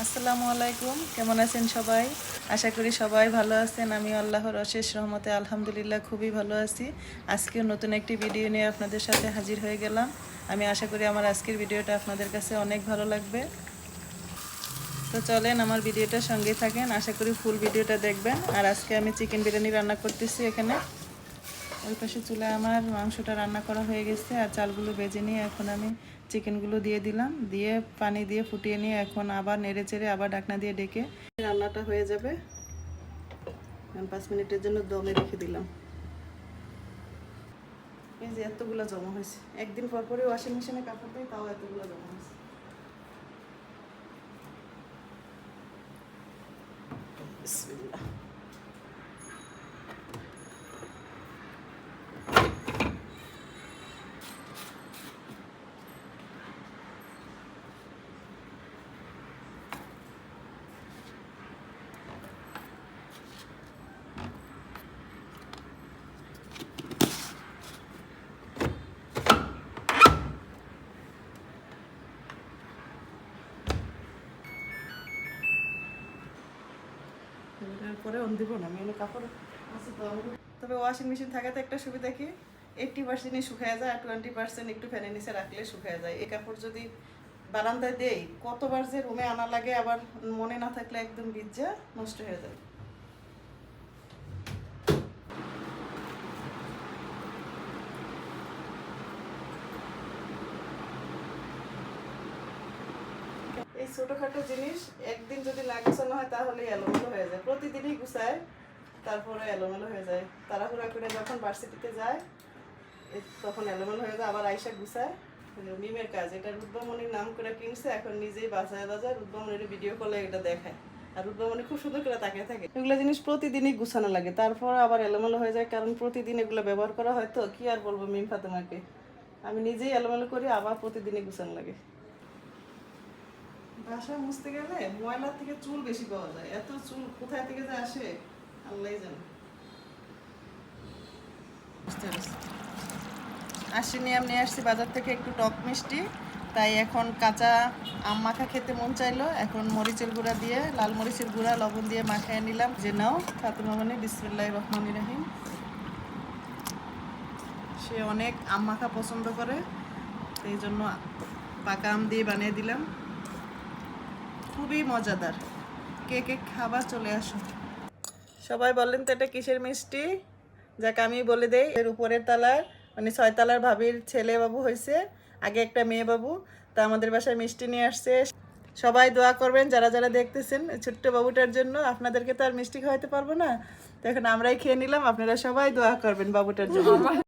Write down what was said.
আসসালামু আলাইকুম। কেমন আছেন সবাই? আশা করি সবাই ভালো আছেন। আমি আল্লাহর অশেষ রহমতে আলহামদুলিল্লাহ খুবই ভালো আছি। আজকেও নতুন একটি ভিডিও নিয়ে আপনাদের সাথে হাজির হয়ে গেলাম। আমি আশা করি আমার আজকের ভিডিওটা আপনাদের কাছে অনেক ভালো লাগবে। তো চলেন আমার ভিডিওটার সঙ্গে থাকেন। আশা করি ফুল ভিডিওটা দেখবেন। আর আজকে আমি চিকেন বিরিয়ানি রান্না করতেছি এখানে। ওই পাশে চুলায় আমার মাংসটা রান্না করা হয়ে গেছে আর চালগুলো বেজে নিয়ে এখন আমি চিকেনগুলো দিয়ে দিলাম। দিয়ে পানি দিয়ে ফুটিয়ে নিয়ে এখন আবার নেড়ে চেড়ে আবার ডাকনা দিয়ে ডেকে রান্নাটা হয়ে যাবে। পাঁচ মিনিটের জন্য দমে রেখে দিলাম। এই যে এতগুলো জমা হয়েছে। একদিন পর পরে ওয়াশিং মেশিনে কাপড় দেয়, তাও এতগুলো জমা হয়েছে। বিসমিল্লাহ। পরে অন দিব না এনে কাপড় তো। তবে ওয়াশিং মেশিন থাকাতে একটা সুবিধা কি? এইটটি পার্সেন্টই শুকায় যায় আর টোয়েন্টি পার্সেন্ট একটু ফ্যানের নিচে রাখলে শুকায় যায়। এই কাপড় যদি বারান্দায় দেই, কতবার যে রুমে আনা লাগে, আবার মনে না থাকলে একদম ভিজা নষ্ট হয়ে যায়। এই ছোটখাটো জিনিস একদিন না গুছানো হয় তাহলে এলোমেলো হয়ে যায়। প্রতিদিনই গুছায়, তারপরে এলোমেলো হয়ে যায়। তাড়াহুড়া করে যখন ভার্সিটিতে যায় তখন এলোমেলো হয়ে যায়, আবার আইসা গুছায়। মিমের কাজ। এটা রুদ্রমণির নাম করে কিনছে, এখন নিজেই বাসায় বাজায় রুদ্রমণির ভিডিও কলে এটা দেখায়। আর রুদ্রমণি খুব সুন্দর করে তাকিয়ে থাকে। এগুলো জিনিস প্রতিদিনই গুছানো লাগে। তারপর আবার এলোমেলো হয়ে যায়, কারণ প্রতিদিন এগুলো ব্যবহার করা হয় তো। কি আর বলব মিম ফাতেমাকে? আমি নিজেই এলোমেলো করি, আবার প্রতিদিনই গুছানো লাগে। বাসা মুছতে গেলে ময়লার থেকে চুল বেশি পাওয়া যায়। এত চুল কোথায় থেকে যে আসে আল্লাহ জানে। আমি নিয়ে আসছি বাজার থেকে একটু টক মিষ্টি। তাই এখন কাঁচা আম মাখা খেতে মন চাইলো। এখন মরিচের গুঁড়া দিয়ে, লাল মরিচের গুঁড়া, লবণ দিয়ে মাখায় নিলাম। যে নাও, ফাতেমা মানে বিসমিল্লাহ রহমান রাহিম। সে অনেক আম মাখা পছন্দ করে, সেই জন্য পাকা আম দিয়ে বানিয়ে দিলাম। খুবই মজাদার। কে কে খাবার চলে আসো। সবাই বললেন তো এটা কিসের মিষ্টি? যাকে আমি বলে দেই, এর উপরের তালার মানে ছয় তালার ভাবির ছেলে বাবু হয়েছে আগে একটা মেয়ে বাবু, তা আমাদের বাসায় মিষ্টি নিয়ে আসছে। সবাই দোয়া করবেন, যারা যারা দেখতেছেন ছোট্ট বাবুটার জন্য, আপনাদেরকে তো আর মিষ্টি খাওয়াতে পারব না। তো এখন আমরাই খেয়ে নিলাম, আপনারা সবাই দোয়া করবেন বাবুটার জন্য।